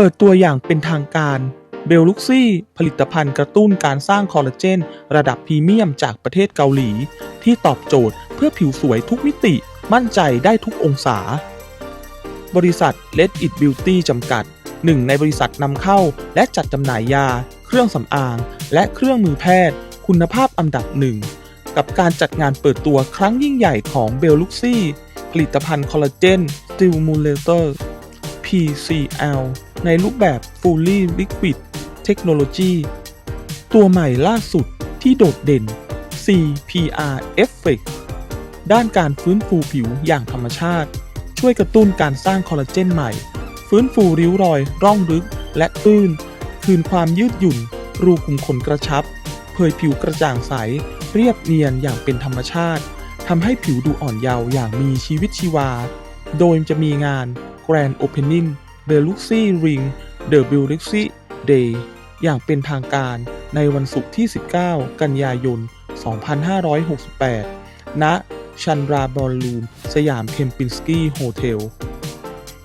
เปิดตัวอย่างเป็นทางการเบลลุกซี่ ผลิตภัณฑ์กระตุ้นการสร้างคอลลาเจน ระดับพรีเมียมจากประเทศเกาหลี ที่ตอบโจทย์เพื่อผิวสวยทุกมิติมั่นใจได้ทุกองศา บริษัท Let It Beauty จำกัด หนึ่งในบริษัทนำเข้าและจัดจำหน่ายยา เครื่องสำอาง และเครื่องมือแพทย์ คุณภาพอันดับหนึ่ง กับการจัดงานเปิดตัวครั้งยิ่งใหญ่ของเบลลุกซี่ ผลิตภัณฑ์คอลลาเจน Stimulator PCL ในรูปแบบ Fully Liquid Technology ตัวใหม่ล่าสุดที่โดดเด่น CPR Effect ด้านการฟื้นฟูผิวอย่างธรรมชาติ ช่วยกระตุ้นการสร้างคอลลาเจนใหม่ ฟื้นฟูริ้วรอยร่องลึกและตื้น คืนความยืดหยุ่น รูขุมขนกระชับ เผยผิวกระจ่างใส เรียบเนียนอย่างเป็นธรรมชาติทำให้ผิวดูอ่อนเยาว์อย่างมีชีวิตชีวา โดยจะมีงาน Grand Opening b e l u x y Ring The b e l u x y Day อย่างเป็นทางการในวันศุกร์ที่ 19 กันยายน 2568 ณ ชันราบอลลูมสยามเคมปินสกี้โฮเทล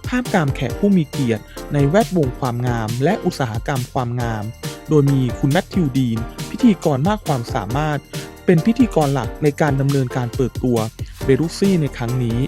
ภาพกามแขกผู้มีเกียรติในแวดวงความงามและอุตสาหกรรมความงาม โดยมีคุณแมทธิวดีน พิธีกรมากความสามารถ เป็นพิธีกรหลักในการดำเนินการเปิดตัวเบรุซี่ในครั้งนี้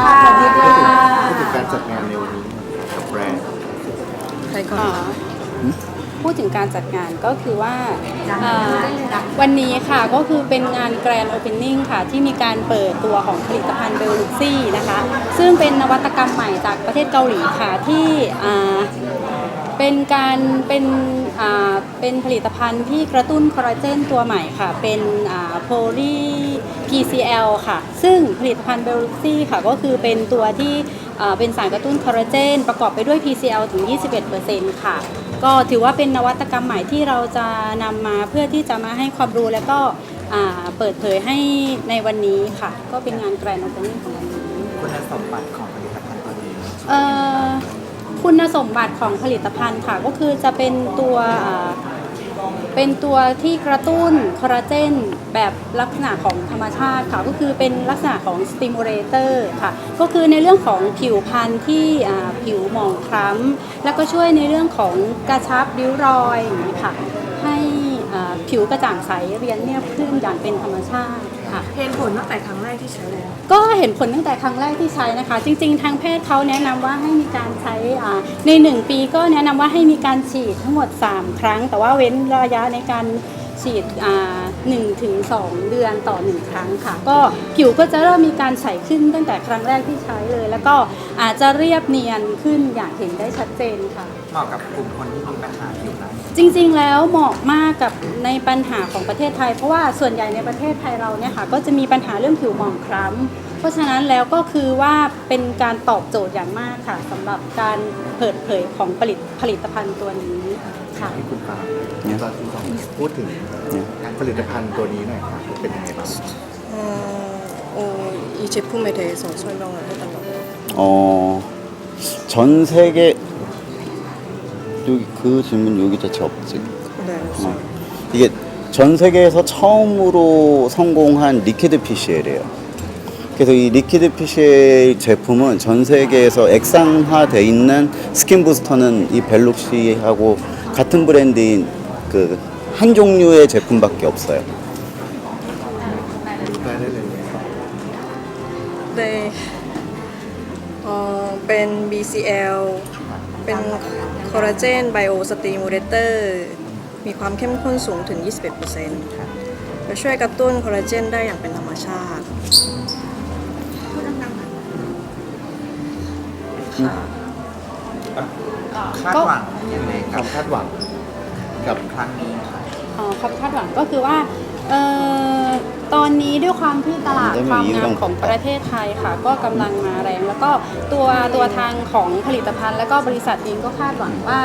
สวัสดีค่ะพูดถึงการจัดงานในวันนี้กับแบรนด์ใครก่ออ๋นอพูดถึงการจัดงานก็คือว่าเอ่อวันนี้ค่ะก็คือเป็นงาน Grand Opening ค่ะ ที่มีการเปิดตัวของผลิตภัณฑ์เบลลุซี่นะคะ ซึ่งเป็นนวัตกรรมใหม่จากประเทศเกาหลีค่ะ ที่อ่า เป็นการเป็นอ่าเป็นผลิตภัณฑ์ที่กระตุ้นคอลลาเจนตัวใหม่ค่ะ เป็นโพลี PCL ค่ะ ซึ่งผลิตภัณฑ์เบลลุซี่ค่ะก็คือเป็นตัวที่อ่าเป็นสารกระตุ้นคอลลาเจน ประกอบไปด้วย PCL ถึง 21%ค่ะ ก็ถือว่าเป็นนวัตกรรมใหม่ที่เราจะนำมาเพื่อที่จะมาให้ความรู้และก็อ่าเปิดเผยให้ในวันนี้ค่ะ ก็เป็นงานแกรนด์โอเพนนิ่งของวันนี้ คุณสมบัติของผลิตภัณฑ์ตัวนี้เอ่อ คุณสมบัติของผลิตภัณฑ์ค่ะ ก็คือจะเป็นตัวเป็นตัวที่กระตุ้นคอลลาเจนแบบลักษณะของธรรมชาติค่ะ ก็คือเป็นลักษณะของสติมูลเลเตอร์ค่ะ ก็คือในเรื่องของผิวพรรณที่ผิวหมองคล้ำ แล้วก็ช่วยในเรื่องของกระชับริ้วรอยอย่างนี้ค่ะ ให้ผิวกระจ่างใสเรียนเนียบขึ้นอย่างเป็นธรรมชาติ ค่ะเห็นผลตั้งแต่ครั้งแรกที่ใช้แล้ว ก็เห็นผลตั้งแต่ครั้งแรกที่ใช้นะคะ จริง ๆ ทางแพทย์เขาแนะนำว่าให้มีการใช้อ่าใน 1 ปีก็แนะนำว่าให้มีการฉีดทั้งหมด 3 ครั้ง แต่ว่าเว้นระยะในการฉีดหนึ่งถึงสองเดือนต่อ 1 ครั้งค่ะ ก็ผิวก็จะเริ่มมีการใสขึ้นตั้งแต่ครั้งแรกที่ใช้เลย แล้วก็อาจจะเรียบเนียนขึ้นอย่างเห็นได้ชัดเจนค่ะ เหมาะกับกลุ่มคนที่มีปัญหาผิวหนัง จริงๆ แล้วเหมาะมากกับในปัญหาของประเทศไทย เพราะว่าส่วนใหญ่ในประเทศไทยเราเนี่ยค่ะก็จะมีปัญหาเรื่องผิวหมองคล้ำเพราะฉะนั้นแล้วก็คือว่าเป็นการตอบโจทย์อย่างมากค่ะสำหรับการเปิดเผยของผลิตผลิตภัณฑ์ตัวนี้ค่ะ ที่คุณฟ้าตอนที่สองพูดถึงผลิตภัณฑ์ตัวนี้หน่อยครับเป็นยังไงบ้าง 어, 어, 이 제품에 대해서 설명을 해달라고. 어, 전 세계 여기 그 질문 여기 자체 없지. 네. 어. 이게 전 세계에서 처음으로 성공한 리퀴드 PCL이에요. 그래서 이 리퀴드 PCL 제품은 전 세계에서 액상화돼 있는 스킨 부스터는 이 벨록시하고 같은 브랜드인 그 한 종류의 제품밖에 없어요. 네. 어, 벤 BCL 벤 คอลลาเจนไบโอสติมูเลเตอร์มีความเข้มข้นสูงถึง 21%จะช่วยกระตุ้นคอลลาเจนได้อย่างเป็นธรรมชาติค่ะคาดหวังยังไงกับคาดหวังกับครั้งนี้ครับเอ่อความคาดหวังก็คือว่า เอ่อตอนนี้ด้วยความที่ตลาดความงามของประเทศไทยค่ะ ก็กำลังมาแรง แล้วก็ตัวตัวทางของผลิตภัณฑ์ แล้วก็บริษัทเองก็คาดหวังว่า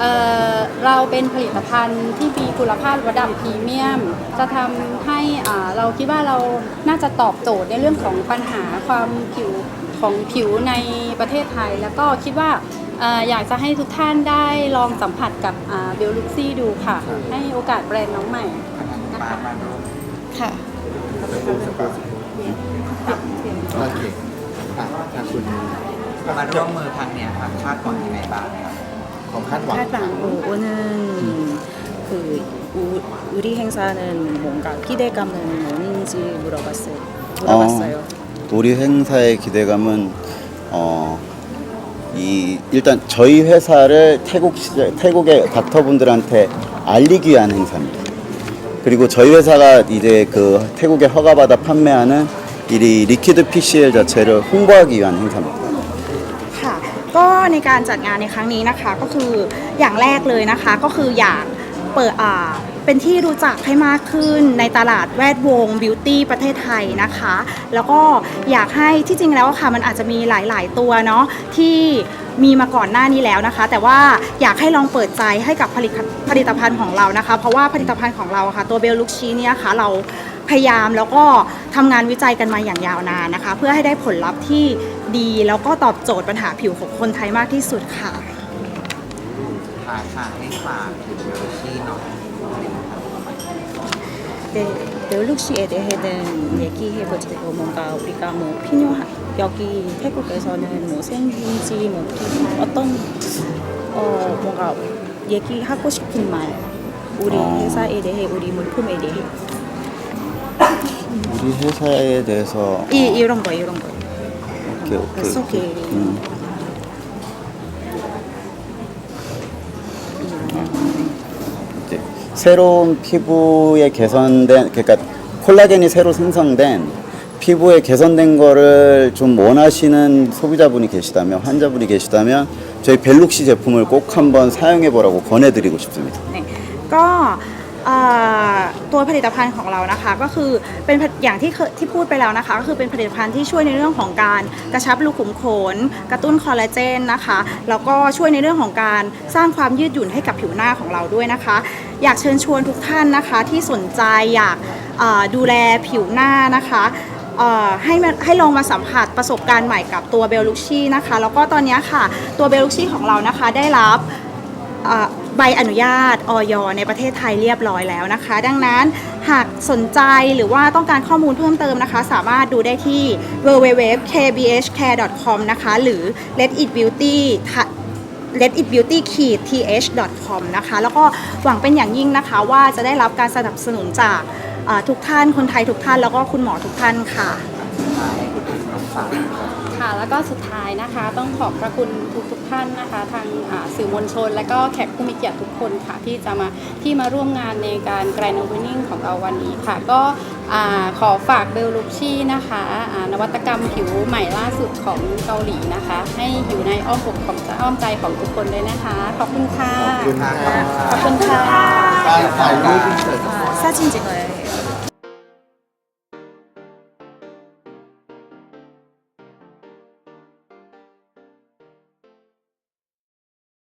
เอ่อเราเป็นผลิตภัณฑ์ที่มีคุณภาพระดับพรีเมียม จะทำให้อ่าเราคิดว่าเราน่าจะตอบโจทย์ในเรื่องของปัญหาความผิวของผิวในประเทศไทย แล้วก็คิดว่าเอ่ออยากจะให้ทุกท่านได้ลองสัมผัสกับเบลลุกซี่ดูค่ะ ให้โอกาสแบรนด์น้องใหม่ นะคะ ค่ะ โอเคอ่ะทางคุณ มาร่วมมือครั้งเนี้ยครับคาดหวังยังไงบ้างครับ ความคาดหวัง 탈방 어, 오는 그 우, 우리 행사는 뭔가 기대감은 뭐는지 물어봤어요. 물어봤어요. 우리 행사의 기대감은 어, 이 일단 저희 회사를 태국 시장, 태국의 닥터분들한테 알리기 위한 행사입니다. 그리고 저희 회사가 이제 그 태국에 허가받아 판매하는 이 리퀴드 PCL 자체를 홍보하기 위한 행사입니다. ค่ะก็ในการจัดงานในครั้งนี้นะคะก็คืออย่างแรกเลยนะคะก็คืออยากเปิดอ่า เป็นที่รู้จักให้มากขึ้นในตลาดแวดวงบิวตี้ประเทศไทยนะคะ แล้วก็อยากให้ที่จริงแล้วค่ะมันอาจจะมีหลาย ๆ ตัวเนาะที่มีมาก่อนหน้านี้แล้วนะคะ แต่ว่าอยากให้ลองเปิดใจให้กับผลิตผลิตภัณฑ์ของเรานะคะ เพราะว่าผลิตภัณฑ์ของเราะค่ะตัวเบลลุกชีเนี่ยค่ะเราพยายามแล้วก็ทำงานวิจัยกันมาอย่างยาวนานนะคะ เพื่อให้ได้ผลลัพธ์ที่ดีแล้วก็ตอบโจทย์ปัญหาผิวของคนไทยมากที่สุดค่ะ ค่ะค่ะให้ฝาก 네, 벨룩시에 대해는 얘기해보지고 뭔가 우리가 뭐 필요한 여기 태국에서는 뭐 생긴지 뭐 어떤 어 뭔가 얘기하고 싶은 말 우리 어. 회사에 대해 우리 물품에 대해 우리 회사에 대해서 이 이런 거 이런 거. 오케이, 오케이. 이제 새로운 피부에 개선된 그러니까 콜라겐이 새로 생성된 피부에 개선된 거를 좀 원하시는 소비자분이 계시다면 환자분이 계시다면 저희 벨룩시 제품을 꼭 한번 사용해 보라고 권해드리고 싶습니다. 네. 그러니까 เอ่อตัวผลิตภัณฑ์ของเรานะคะ ก็คือเป็นอย่างที่เคยที่พูดไปแล้วนะคะ ก็คือเป็นผลิตภัณฑ์ที่ช่วยในเรื่องของการกระชับรูขุมขน กระตุ้นคอลลาเจนนะคะแล้วก็ช่วยในเรื่องของการสร้างความยืดหยุ่นให้กับผิวหน้าของเราด้วยนะคะ อยากเชิญชวนทุกท่านนะคะที่สนใจอยากดูแลผิวหน้านะคะให้ให้ลองมาสัมผัสประสบการณ์ใหม่กับตัวเบลลุชี่นะคะ แล้วก็ตอนนี้ค่ะ ตัวเบลลุชี่ของเรานะคะได้รับ ใบอนุญาตออยในประเทศไทยเรียบร้อยแล้วนะคะ ดังนั้นหากสนใจหรือว่าต้องการข้อมูลเพิ่มเติมนะคะ สามารถดูได้ที่ www.kbhcare.com นะคะ หรือ let it beauty let it beauty th com นะคะ แล้วก็หวังเป็นอย่างยิ่งนะคะว่าจะได้รับการสนับสนุนจากทุกท่านคนไทยทุกท่านแล้วก็คุณหมอทุกท่านค่ะ่ะ แล้วก็สุดท้ายนะคะ ต้องขอบพระคุณทุกทุกท่านนะคะ ทางสื่อมวลชน และก็แขกผู้มีเกียรติทุกคนค่ะ ที่จะมาที่มาร่วมงานในการไกรนด์โอเพนนิ่งของเราวันนี้ค่ะ ก็ขอฝากเบลลูชี่นะคะนวัตกรรมผิวใหม่ล่าสุดของเกาหลีนะคะ ให้อยู่ในอ้อมอกของอ้อมใจของทุกคนเลยนะคะ ขอบคุณค่ะ ขอบคุณค่ะขอบคุณค่ะถ่ายรูเสิร์ฟซาชินจิเลย